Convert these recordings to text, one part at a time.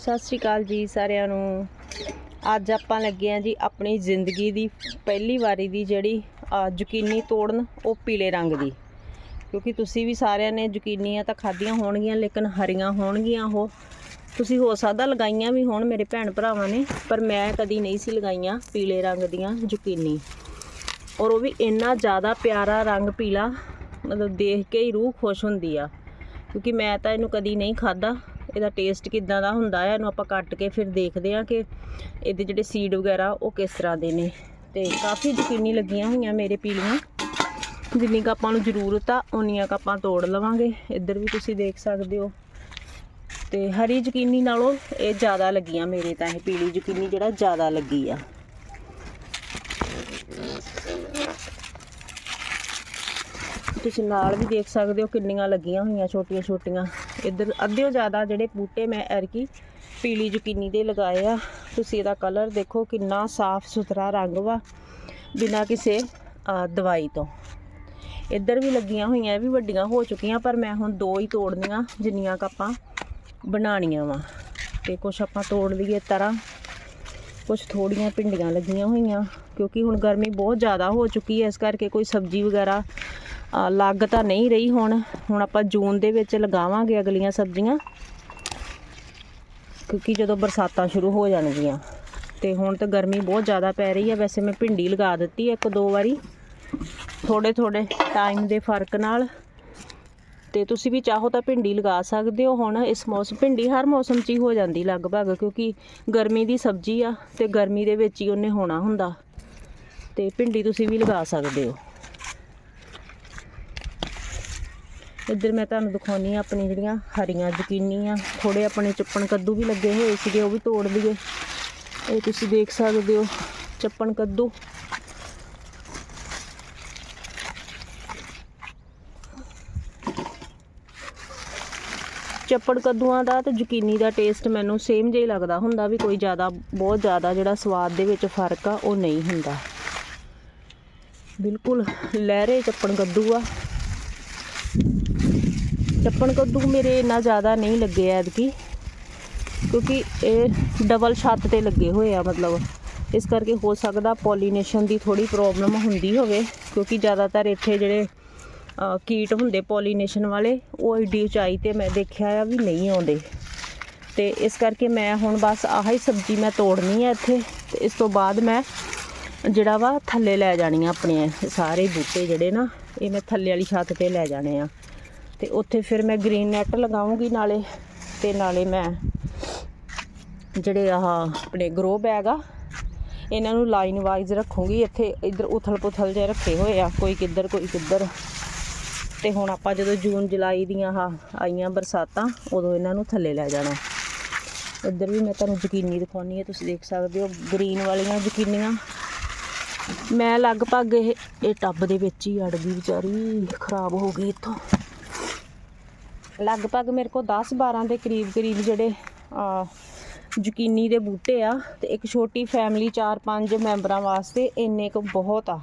ਸਤਿ ਸ਼੍ਰੀ ਅਕਾਲ ਜੀ ਸਾਰਿਆਂ ਨੂੰ। ਅੱਜ ਆਪਾਂ ਲੱਗੇ ਆ ਜੀ ਆਪਣੀ ਜ਼ਿੰਦਗੀ ਦੀ ਪਹਿਲੀ ਵਾਰੀ ਦੀ ਜਿਹੜੀ ਅਹ, ਜ਼ੁਕੀਨੀ ਤੋੜਨ ਉਹ ਪੀਲੇ ਰੰਗ ਦੀ। ਕਿਉਂਕਿ ਤੁਸੀਂ ਵੀ ਸਾਰਿਆਂ ਨੇ ਜ਼ੁਕੀਨੀਆਂ ਤਾਂ ਖਾਧੀਆਂ ਹੋਣਗੀਆਂ ਲੇਕਿਨ ਹਰੀਆਂ ਹੋਣਗੀਆਂ ਉਹ। ਤੁਸੀਂ ਹੋ ਸਕਦਾ ਲਗਾਈਆਂ ਵੀ ਹੋਣ ਮੇਰੇ ਭੈਣ ਭਰਾਵਾਂ ਨੇ ਪਰ ਮੈਂ ਕਦੀ ਨਹੀਂ ਸੀ ਲਗਾਈਆਂ ਪੀਲੇ ਰੰਗ ਦੀਆਂ ਜ਼ੁਕੀਨੀ ਔਰ ਉਹ ਵੀ ਇੰਨਾ ਜ਼ਿਆਦਾ ਪਿਆਰਾ ਰੰਗ ਪੀਲਾ ਮਤਲਬ ਦੇਖ ਕੇ ਹੀ ਰੂਹ ਖੁਸ਼ ਹੁੰਦੀ ਆ। ਕਿਉਂਕਿ ਮੈਂ ਤਾਂ ਇਹਨੂੰ ਕਦੀ ਨਹੀਂ ਖਾਦਾ ਇਹਦਾ ਟੇਸਟ ਕਿੱਦਾਂ ਦਾ ਹੁੰਦਾ ਆ, ਇਹਨੂੰ ਆਪਾਂ ਕੱਟ ਕੇ ਫਿਰ ਦੇਖਦੇ ਆ ਕਿ ਇਹਦੇ ਜਿਹੜੇ ਸੀਡ ਵਗੈਰਾ ਉਹ ਕਿਸ ਤਰ੍ਹਾਂ ਦੇ ਨੇ। ਤੇ ਕਾਫੀ ਯਕੀਨੀ ਲੱਗੀਆਂ ਹੋਈਆਂ ਮੇਰੇ ਪੀਲੀਆਂ। ਜਿੰਨੀ ਕੁ ਆਪਾਂ ਨੂੰ ਜ਼ਰੂਰਤ ਆ ਉਨੀਆਂ ਕੁ ਆਪਾਂ ਤੋੜ ਲਵਾਂਗੇ। ਇੱਧਰ ਵੀ ਤੁਸੀਂ ਦੇਖ ਸਕਦੇ ਹੋ। ਤੇ ਹਰੀ ਯਕੀਨੀ ਨਾਲੋਂ ਇਹ ਜ਼ਿਆਦਾ ਲੱਗੀਆਂ ਮੇਰੇ ਤਾਂ ਇਹ ਪੀਲੀ ਯਕੀਨੀ, ਜਿਹੜਾ ਜ਼ਿਆਦਾ ਲੱਗੀ ਆ। ਤੁਸੀਂ ਨਾਲ ਵੀ ਦੇਖ ਸਕਦੇ ਹੋ ਕਿੰਨੀਆਂ ਲੱਗੀਆਂ ਹੋਈਆਂ ਛੋਟੀਆਂ ਛੋਟੀਆਂ। ਇੱਧਰ ਅੱਧਿਓ ਜ਼ਿਆਦਾ ਜਿਹੜੇ ਬੂਟੇ ਮੈਂ ਐਰਕੀ ਪੀਲੀ ਜ਼ੁਕੀਨੀ ਦੇ ਲਗਾਏ ਆ। ਤੁਸੀਂ ਇਹਦਾ ਕਲਰ ਦੇਖੋ, ਕਿੰਨਾ ਸਾਫ਼ ਸੁਥਰਾ ਰੰਗ ਵਾ, ਬਿਨਾਂ ਕਿਸੇ ਦਵਾਈ ਤੋਂ। ਇੱਧਰ ਵੀ ਲੱਗੀਆਂ ਹੋਈਆਂ, ਇਹ ਵੀ ਵੱਡੀਆਂ ਹੋ ਚੁੱਕੀਆਂ, ਪਰ ਮੈਂ ਹੁਣ ਦੋ ਹੀ ਤੋੜਨੀਆਂ, ਜਿੰਨੀਆਂ ਕ ਆਪਾਂ ਬਣਾਉਣੀਆਂ ਵਾ। ਤੇ ਕੁਛ ਆਪਾਂ ਤੋੜ ਲਈਏ ਤਰ੍ਹਾਂ। ਕੁਝ ਥੋੜੀਆਂ ਭਿੰਡੀਆਂ ਲੱਗੀਆਂ ਹੋਈਆਂ, ਕਿਉਂਕਿ ਹੁਣ ਗਰਮੀ ਬਹੁਤ ਜ਼ਿਆਦਾ ਹੋ ਚੁੱਕੀ ਹੈ, ਇਸ ਕਰਕੇ ਕੋਈ ਸਬਜ਼ੀ ਵਗੈਰਾ ਲੱਗ ਤਾਂ ਨਹੀਂ ਰਹੀ ਹੁਣ। ਹੁਣ ਆਪਾਂ ਜੂਨ ਦੇ ਵਿੱਚ ਲਗਾਵਾਂਗੇ ਅਗਲੀਆਂ ਸਬਜ਼ੀਆਂ। ਕਿਉਂਕਿ ਜਦੋਂ ਬਰਸਾਤਾਂ ਸ਼ੁਰੂ ਹੋ ਜਾਣਗੀਆਂ, ਤੇ ਹੁਣ ਤਾਂ ਗਰਮੀ ਬਹੁਤ ਜ਼ਿਆਦਾ ਪੈ ਰਹੀ ਹੈ। ਵੈਸੇ ਮੈਂ ਭਿੰਡੀ ਲਗਾ ਦਿੱਤੀ ਇੱਕ ਦੋ ਵਾਰੀ। ਥੋੜੇ ਥੋੜੇ ਟਾਈਮ ਦੇ ਫ਼ਰਕ ਨਾਲ। ਤੇ ਤੁਸੀਂ ਵੀ ਚਾਹੋ ਤਾਂ ਭਿੰਡੀ ਲਗਾ ਸਕਦੇ ਹੋ। ਹੁਣ ਇਸ ਮੌਸਮ ਭਿੰਡੀ ਹਰ ਮੌਸਮ 'ਚ ਹੀ ਹੋ ਜਾਂਦੀ ਲਗਭਗ, ਕਿਉਂਕਿ ਗਰਮੀ ਦੀ ਸਬਜ਼ੀ ਆ ਤੇ ਗਰਮੀ ਦੇ ਵਿੱਚ ਹੀ ਉਹਨੇ ਹੋਣਾ ਹੁੰਦਾ। ਤੇ ਭਿੰਡੀ ਤੁਸੀਂ ਵੀ ਲਗਾ ਸਕਦੇ ਹੋ। ਇੱਧਰ ਮੈਂ ਤੁਹਾਨੂੰ ਦਿਖਾਉਣੀ ਆ ਆਪਣੀ ਜਿਹੜੀਆਂ ਹਰੀਆਂ ਜ਼ਕੀਨੀ ਆ ਥੋੜੇ ਆਪਣੇ ਚੱਪਣ ਕੱਦੂ ਵੀ ਲੱਗੇ ਹੋਏ ਸੀਗੇ, ਉਹ ਵੀ ਤੋੜ ਲਈਏ। ਇਹ ਤੁਸੀਂ ਦੇਖ ਸਕਦੇ ਹੋ, ਚੱਪਣ ਕੱਦੂ। ਚੱਪੜ ਕੱਦੂਆਂ ਦਾ ਤੇ ਜ਼ੁਕੀਨੀ ਦਾ ਟੇਸਟ ਮੈਨੂੰ ਸੇਮ ਜਿਹਾ ਹੀ ਲੱਗਦਾ ਹੁੰਦਾ ਵੀ ਕੋਈ ਜ਼ਿਆਦਾ, ਬਹੁਤ ਜ਼ਿਆਦਾ ਜਿਹੜਾ ਸਵਾਦ ਦੇ ਵਿੱਚ ਫ਼ਰਕ ਆ, ਉਹ ਨਹੀਂ ਹੁੰਦਾ। ਬਿਲਕੁਲ ਲਹਿਰੇ ਚੱਪਣ ਕੱਦੂ ਆ। ਚੱਪਣ ਕੱਦੂ ਮੇਰੇ ਇੰਨਾ ਜ਼ਿਆਦਾ ਨਹੀਂ ਲੱਗੇ ਐਤਕੀ, ਕਿਉਂਕਿ ਇਹ ਡਬਲ ਛੱਤ ਤੇ ਲੱਗੇ ਹੋਏ ਆ ਮਤਲਬ। ਇਸ ਕਰਕੇ ਹੋ ਸਕਦਾ ਪੋਲੀਨੇਸ਼ਨ ਦੀ ਥੋੜੀ ਪ੍ਰੋਬਲਮ ਹੁੰਦੀ ਹੋਵੇ, ਕਿਉਂਕਿ ਜ਼ਿਆਦਾਤਰ ਇੱਥੇ ਜਿਹੜੇ ਕੀਟ ਹੁੰਦੇ ਪੋਲੀਨੇਸ਼ਨ ਵਾਲੇ, ਉਹ ਏਡੀ ਉਚਾਈ ਤੇ ਮੈਂ ਦੇਖਿਆ ਆ ਵੀ ਨਹੀਂ ਆਉਂਦੇ। ਤੇ ਇਸ ਕਰਕੇ ਮੈਂ ਹੁਣ ਬਸ ਆਹ ਹੀ ਸਬਜ਼ੀ ਮੈਂ ਤੋੜਨੀ ਆ ਇੱਥੇ, ਤੇ ਇਸ ਤੋਂ ਬਾਅਦ ਮੈਂ ਜਿਹੜਾ ਵਾ ਥੱਲੇ ਲੈ ਜਾਣੀ ਆ ਆਪਣੇ ਸਾਰੇ ਬੂਟੇ ਜਿਹੜੇ ਨਾ, ਇਹ ਮੈਂ ਥੱਲੇ ਵਾਲੀ ਛੱਤ ਤੇ ਲੈ ਜਾਣੇ ਆ। ਤੇ ਉੱਥੇ ਫਿਰ ਮੈਂ ਗ੍ਰੀਨ ਨੈਟ ਲਗਾਉਂਗੀ ਨਾਲੇ ਤੇ ਨਾਲੇ ਮੈਂ ਜਿਹੜੇ ਆਹ ਆਪਣੇ ਗਰੋ ਬੈਗ ਆ, ਇਹਨਾਂ ਨੂੰ ਲਾਈਨ ਵਾਈਜ਼ ਰੱਖੂੰਗੀ। ਇੱਥੇ ਇਧਰ ਉਥਲ ਪੁਥਲ ਜੇ ਰੱਖੇ ਹੋਏ ਆ, ਕੋਈ ਕਿੱਧਰ ਕੋਈ ਕਿੱਧਰ। ਤੇ ਹੁਣ ਆਪਾਂ ਜਦੋਂ ਜੂਨ, ਜੁਲਾਈ ਦੀਆਂ ਆਹ ਆਈਆਂ ਬਰਸਾਤਾਂ, ਉਦੋਂ ਇਹਨਾਂ ਨੂੰ ਥੱਲੇ ਲੈ ਜਾਣਾ। ਇੱਧਰ ਵੀ ਮੈਂ ਤੁਹਾਨੂੰ ਯਕੀਨੀ ਦਿਖਾਉਣੀ ਹੈ, ਤੁਸੀਂ ਦੇਖ ਸਕਦੇ ਹੋ ਗ੍ਰੀਨ ਵਾਲੀਆਂ ਯਕੀਨੀਆਂ। ਮੈਂ ਲਗਭਗ ਇਹ ਇਹ ਟੱਬ ਦੇ ਵਿੱਚ ਹੀ ਅੜ ਗਈ ਵਿਚਾਰੀ, ਖਰਾਬ ਹੋ ਗਈ ਇੱਥੋਂ। ਲਗਭਗ ਮੇਰੇ ਕੋਲ 10 12 ਦੇ ਕਰੀਬ ਕਰੀਬ ਜਿਹੜੇ ਆ ਯਕੀਨੀ ਦੇ ਬੂਟੇ ਆ ਤੇ ਇੱਕ ਛੋਟੀ ਫੈਮਿਲੀ 4-5 ਮੈਂਬਰਾਂ ਵਾਸਤੇ ਇੰਨੇ ਕੁ ਬਹੁਤ ਆ।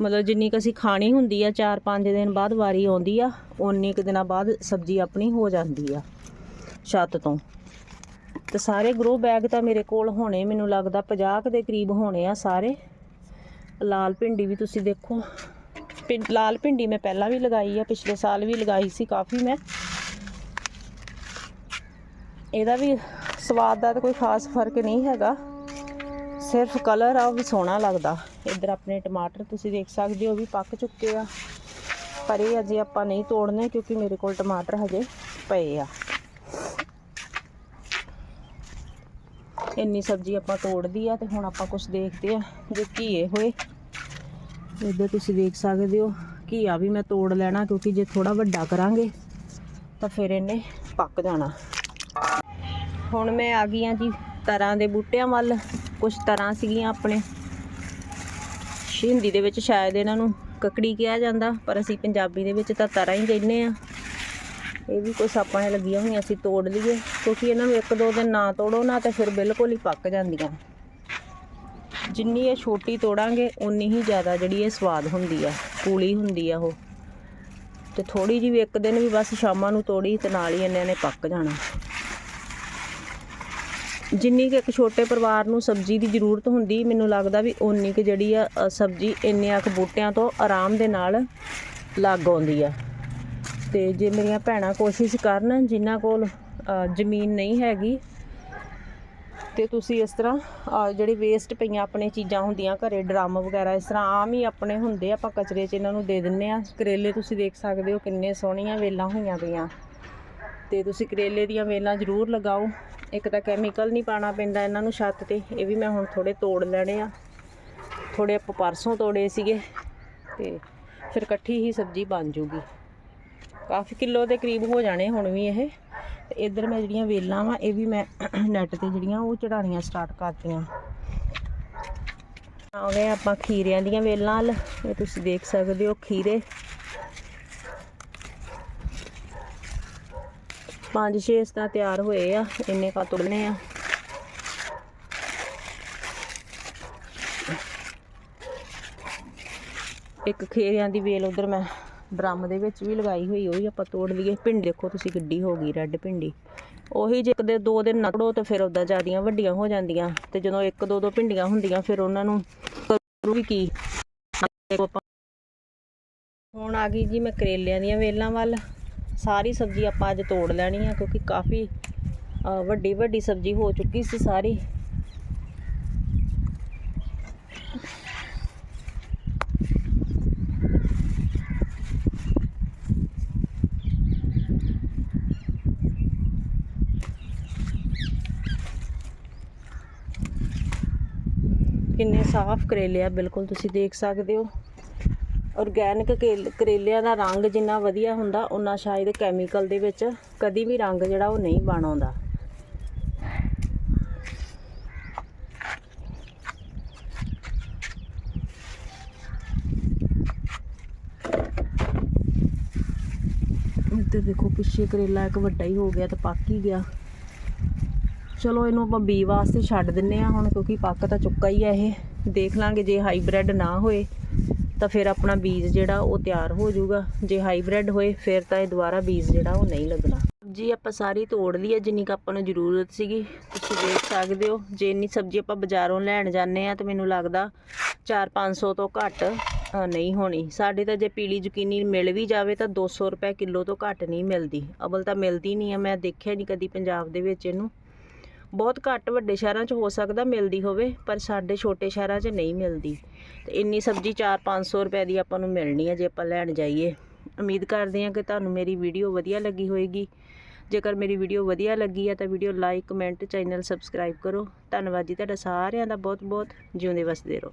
ਮਤਲਬ ਜਿੰਨੀ ਕੁ ਅਸੀਂ ਖਾਣੀ ਹੁੰਦੀ ਆ 4-5 ਦਿਨ ਬਾਅਦ ਵਾਰੀ ਆਉਂਦੀ ਆ ਉਨੇ ਕੁ ਦਿਨਾਂ ਬਾਅਦ ਸਬਜ਼ੀ ਆਪਣੀ ਹੋ ਜਾਂਦੀ ਆ, ਛੱਤ ਤੋਂ। ਤੇ ਸਾਰੇ ਗਰੋ ਬੈਗ ਤਾਂ ਮੇਰੇ ਕੋਲ ਹੋਣੇ, ਮੈਨੂੰ ਲੱਗਦਾ 50 ਕੁ ਦੇ ਕਰੀਬ ਹੋਣੇ ਆ ਸਾਰੇ। ਲਾਲ ਭਿੰਡੀ ਵੀ ਤੁਸੀਂ ਦੇਖੋ। ਭਿੰ- ਲਾਲ ਭਿੰਡੀ ਮੈਂ ਪਹਿਲਾਂ ਵੀ ਲਗਾਈ ਆ, ਪਿਛਲੇ ਸਾਲ ਵੀ ਲਗਾਈ ਸੀ ਕਾਫੀ ਮੈਂ। ਇਹਦਾ ਵੀ ਸਵਾਦ ਦਾ ਤਾਂ ਕੋਈ ਖਾਸ ਫ਼ਰਕ ਨਹੀਂ ਹੈਗਾ। ਸਿਰਫ ਕਲਰ ਆ, ਉਹ ਵੀ ਸੋਹਣਾ ਲੱਗਦਾ। ਇੱਧਰ ਆਪਣੇ ਟਮਾਟਰ ਤੁਸੀਂ ਦੇਖ ਸਕਦੇ ਹੋ ਵੀ ਪੱਕ ਚੁੱਕੇ ਆ। ਪਰ ਇਹ ਅਜੇ ਆਪਾਂ ਨਹੀਂ ਤੋੜਨੇ ਕਿਉਂਕਿ ਮੇਰੇ ਕੋਲ ਟਮਾਟਰ ਹਜੇ ਪਏ ਆ। ਇੰਨੀ ਸਬਜ਼ੀ ਆਪਾਂ ਤੋੜਦੀ ਆ ਤੇ ਹੁਣ ਆਪਾਂ ਕੁਝ ਦੇਖਦੇ ਆ ਜੇ ਘੀਏ ਹੋਏ। ਇੱਧਰ ਤੁਸੀਂ ਦੇਖ ਸਕਦੇ ਹੋ, ਘੀਆ ਵੀ ਮੈਂ ਤੋੜ ਲੈਣਾ ਕਿਉਂਕਿ ਜੇ ਥੋੜਾ ਵੱਡਾ ਕਰਾਂਗੇ ਤਾਂ ਫਿਰ ਇਹਨੇ ਪੱਕ ਜਾਣਾ। ਹੁਣ ਮੈਂ ਆ ਗਈ ਆ ਜੀ ਤਰ੍ਹਾਂ ਦੇ ਬੂਟਿਆਂ ਵੱਲ ਕੁਝ ਤਰ੍ਹਾਂ ਸੀਗੀਆਂ ਆਪਣੇ। ਹਿੰਦੀ ਦੇ ਵਿੱਚ ਸ਼ਾਇਦ ਇਹਨਾਂ ਨੂੰ ਕਕੜੀ ਕਿਹਾ ਜਾਂਦਾ, ਪਰ ਅਸੀਂ ਪੰਜਾਬੀ ਦੇ ਵਿੱਚ ਤਾਂ ਤਰ੍ਹਾਂ ਹੀ ਕਹਿੰਦੇ ਆ ਇਹ ਵੀ ਕੁਛ ਆਪਾਂ ਨੇ ਲੱਗੀਆਂ ਹੋਈਆਂ ਅਸੀਂ ਤੋੜ ਲਈਏ, ਕਿਉਂਕਿ ਇਹਨਾਂ ਨੂੰ ਇੱਕ ਦੋ ਦਿਨ ਨਾ ਤੋੜੋ ਨਾ ਤਾਂ ਫਿਰ ਬਿਲਕੁਲ ਹੀ ਪੱਕ ਜਾਂਦੀਆਂ। ਜਿੰਨੀ ਇਹ ਛੋਟੀ ਤੋੜਾਂਗੇ ਉਨੀ ਹੀ ਜ਼ਿਆਦਾ ਜਿਹੜੀ ਇਹ ਸਵਾਦ ਹੁੰਦੀ ਆ, ਕੂਲੀ ਹੁੰਦੀ ਆ ਉਹ। ਤੇ ਥੋੜੀ ਜਿਹੀ ਵੀ ਇੱਕ ਦਿਨ ਵੀ ਬਸ ਸ਼ਾਮਾਂ ਨੂੰ ਤੋੜੀ ਤੇ ਨਾਲ ਹੀ ਇਹਨਾਂ ਨੇ ਪੱਕ ਜਾਣਾ। ਜਿੰਨੀ ਕਿ ਇੱਕ ਛੋਟੇ ਪਰਿਵਾਰ ਨੂੰ ਸਬਜ਼ੀ ਦੀ ਜ਼ਰੂਰਤ ਹੁੰਦੀ, ਮੈਨੂੰ ਲੱਗਦਾ ਵੀ ਓਨੀ ਕਿ ਜਿਹੜੀ ਆ ਸਬਜ਼ੀ ਇੰਨਿਆਂ ਕੁ ਬੂਟਿਆਂ ਤੋਂ ਆਰਾਮ ਦੇ ਨਾਲ ਲੱਗ ਆਉਂਦੀ ਆ। ਤੇ ਜੇ ਮੇਰੀਆਂ ਭੈਣਾਂ ਕੋਸ਼ਿਸ਼ ਕਰਨ, ਜਿਨ੍ਹਾਂ ਕੋਲ ਜ਼ਮੀਨ ਨਹੀਂ ਹੈਗੀ ਤੇ ਤੁਸੀਂ ਇਸ ਤਰ੍ਹਾਂ, ਅਹ, ਜਿਹੜੀ ਵੇਸਟ ਪਈਆਂ ਆਪਣੇ ਚੀਜ਼ਾਂ ਹੁੰਦੀਆਂ ਘਰੇ ਡਰਮ ਵਗੈਰਾ, ਇਸ ਤਰ੍ਹਾਂ ਆਮ ਹੀ ਆਪਣੇ ਹੁੰਦੇ ਆਪਾਂ ਕਚਰੇ 'ਚ ਇਹਨਾਂ ਨੂੰ ਦੇ ਦਿੰਨੇ ਆ। ਕਰੇਲੇ ਤੁਸੀਂ ਦੇਖ ਸਕਦੇ ਹੋ ਕਿੰਨੇ ਸੋਹਣੀਆਂ ਵੇਲਾਂ ਹੋਈਆਂ ਪਈਆਂ। ਤੇ ਤੁਸੀਂ ਕਰੇਲੇ ਦੀਆਂ ਵੇਲਾਂ ਜ਼ਰੂਰ ਲਗਾਓ। ਇੱਕ ਤਾਂ ਕੈਮੀਕਲ ਨਹੀਂ ਪਾਣਾ ਪੈਂਦਾ ਇਹਨਾਂ ਨੂੰ ਛੱਤ ਤੇ, ਇਹ ਵੀ ਮੈਂ ਹੁਣ ਥੋੜੇ ਤੋੜ ਲੈਣੇ ਆ। ਥੋੜੇ ਆਪਾਂ ਪਰਸੋਂ ਤੋੜੇ ਸੀਗੇ, ਤੇ ਫਿਰ ਇਕੱਠੀ ਹੀ ਸਬਜ਼ੀ ਬਣ ਜੂਗੀ। ਕਾਫੀ ਕਿਲੋ ਦੇ ਕਰੀਬ ਹੋ ਜਾਣੇ ਹੁਣ ਵੀ ਇਹ। ਤੇ ਇੱਧਰ ਮੈਂ ਜਿਹੜੀਆਂ ਵੇਲਾਂ ਵਾ, ਇਹ ਵੀ ਮੈਂ ਨੈਟ ਤੇ ਜਿਹੜੀਆਂ, ਉਹ ਚੜਾਉਣੀਆਂ ਸਟਾਰਟ ਕਰਤੀਆਂ। ਆ ਗਏ ਆਪਾਂ ਖੀਰਿਆਂ ਦੀਆਂ ਵੇਲਾਂ ਵੱਲ, ਇਹ ਤੁਸੀਂ ਦੇਖ ਸਕਦੇ ਹੋ ਖੀਰੇ। ਪੰਜ ਛੇ ਇਸ ਤਰ੍ਹਾਂ ਤਿਆਰ ਹੋਏ ਆ, ਇੰਨੇ ਕਾ ਤੁੜਨੇ ਆ। ਇੱਕ ਖੀਰਿਆਂ ਦੀ ਵੇਲ ਉਧਰ ਮੈਂ ਡਰਮ ਦੇ ਵਿੱਚ ਵੀ ਲਗਾਈ ਹੋਈ, ਉਹ ਵੀ ਆਪਾਂ ਤੋੜ ਲਈਏ। ਭਿੰਡੀ ਦੇਖੋ ਤੁਸੀਂ ਕਿੱਡੀ ਹੋ ਗਈ ਰੈੱਡ ਭਿੰਡੀ। ਉਹੀ ਜੇ ਇੱਕ ਦੇ ਦੋ ਦਿਨ ਨਕੜੋ ਤੇ ਫਿਰ ਉਦਾਂ ਜਿਆਦੀਆਂ ਵੱਡੀਆਂ ਹੋ ਜਾਂਦੀਆਂ। ਤੇ ਜਦੋਂ ਇੱਕ ਦੋ ਦੋ ਭਿੰਡੀਆਂ ਹੁੰਦੀਆਂ, ਫਿਰ ਉਹਨਾਂ ਨੂੰ ਕਰੂ ਵੀ ਕੀ? ਹੁਣ ਆ ਗਈ ਜੀ ਮੈਂ ਕਰੇਲਿਆਂ ਦੀਆਂ ਵੇਲਾਂ ਵੱਲ। ਸਾਰੀ ਸਬਜ਼ੀ ਆਪਾਂ ਅੱਜ ਤੋੜ ਲੈਣੀ ਆ, ਕਿਉਂਕਿ ਕਾਫੀ ਵੱਡੀ ਵੱਡੀ ਸਬਜ਼ੀ ਹੋ ਚੁੱਕੀ ਸੀ ਸਾਰੀ। ਕਿੰਨੇ ਸਾਫ਼ ਕਰੇਲੇ ਆ, ਬਿਲਕੁਲ ਤੁਸੀਂ ਦੇਖ ਸਕਦੇ ਹੋ। ਔਰਗੈਨਿਕ ਕਰੇਲਿਆਂ ਦਾ ਰੰਗ ਜਿੰਨਾ ਵਧੀਆ ਹੁੰਦਾ ਉਨਾ ਸ਼ਾਇਦ ਕੈਮੀਕਲ ਦੇ ਵਿੱਚ ਕਦੀ ਵੀ ਰੰਗ ਜਿਹੜਾ ਉਹ ਨਹੀਂ ਬਣ ਆਉਂਦਾ। ਇੱਧਰ ਦੇਖੋ, ਪਿੱਛੇ ਕਰੇਲਾ ਇੱਕ ਵੱਡਾ ਹੀ ਹੋ ਗਿਆ ਤੇ ਪੱਕ ਹੀ ਗਿਆ। ਚਲੋ ਇਹਨੂੰ ਆਪਾਂ ਬੀ ਵਾਸਤੇ ਛੱਡ ਦਿੰਨੇ ਆ ਹੁਣ, ਕਿਉਂਕਿ ਪੱਕ ਤਾਂ ਚੁੱਕਾ ਹੀ ਆ ਇਹ। ਦੇਖ ਲਾਂਗੇ ਜੇ ਹਾਈਬ੍ਰਿਡ ਨਾ ਹੋਏ, ਤਾਂ ਫਿਰ ਆਪਣਾ ਬੀਜ ਜਿਹੜਾ ਉਹ ਤਿਆਰ ਹੋ ਜਾਊਗਾ। ਜੇ ਹਾਈਬ੍ਰਿਡ ਹੋਏ, ਫਿਰ ਤਾਂ ਇਹ ਦੁਬਾਰਾ ਬੀਜ ਜਿਹੜਾ ਉਹ ਨਹੀਂ ਲੱਗਣਾ। ਸਬਜ਼ੀ ਆਪਾਂ ਸਾਰੀ ਤੋੜ ਲਈ ਹੈ ਜਿੰਨੀ ਕੁ ਆਪਾਂ ਨੂੰ ਜ਼ਰੂਰਤ ਸੀਗੀ, ਤੁਸੀਂ ਦੇਖ ਸਕਦੇ ਹੋ। ਜੇ ਇੰਨੀ ਸਬਜ਼ੀ ਆਪਾਂ ਬਾਜ਼ਾਰੋਂ ਲੈਣ ਜਾਂਦੇ ਆ, ਤਾਂ ਮੈਨੂੰ ਲੱਗਦਾ 4-500 ਤੋਂ ਘੱਟ ਨਹੀਂ ਹੋਣੀ। ਸਾਡੇ ਤਾਂ ਜੇ ਪੀਲੀ ਜ਼ੁਕੀਨੀ ਮਿਲ ਵੀ ਜਾਵੇ, ਤਾਂ 200 ਰੁਪਏ ਕਿਲੋ ਤੋਂ ਘੱਟ ਨਹੀਂ ਮਿਲਦੀ। ਅਬਲ ਤਾਂ ਮਿਲਦੀ ਨਹੀਂ ਆ, ਮੈਂ ਦੇਖਿਆ ਨਹੀਂ ਕਦੀ ਪੰਜਾਬ ਦੇ ਵਿੱਚ ਇਹਨੂੰ। ਬਹੁਤ ਘੱਟ ਵੱਡੇ ਸ਼ਹਿਰਾਂ 'ਚ ਹੋ ਸਕਦਾ ਮਿਲਦੀ ਹੋਵੇ, ਪਰ ਸਾਡੇ ਛੋਟੇ ਸ਼ਹਿਰਾਂ 'ਚ ਨਹੀਂ ਮਿਲਦੀ। ਤੇ ਇੰਨੀ ਸਬਜ਼ੀ 4-500 ਰੁਪਏ ਦੀ ਆਪਾਂ ਨੂੰ ਮਿਲਣੀ ਹੈ ਜੇ ਆਪਾਂ ਲੈਣ ਜਾਈਏ। ਉਮੀਦ ਕਰਦੇ ਹਾਂ ਕਿ ਤੁਹਾਨੂੰ ਮੇਰੀ ਵੀਡੀਓ ਵਧੀਆ ਲੱਗੀ ਹੋਏਗੀ। ਜੇਕਰ ਮੇਰੀ ਵੀਡੀਓ ਵਧੀਆ ਲੱਗੀ ਹੈ ਤਾਂ video like, comment, channel subscribe ਕਰੋ। ਧੰਨਵਾਦ ਜੀ ਤੁਹਾਡਾ ਸਾਰਿਆਂ ਦਾ ਬਹੁਤ ਬਹੁਤ ਜਿਉਂਦੇ ਵਸਦੇ ਰਹੋ।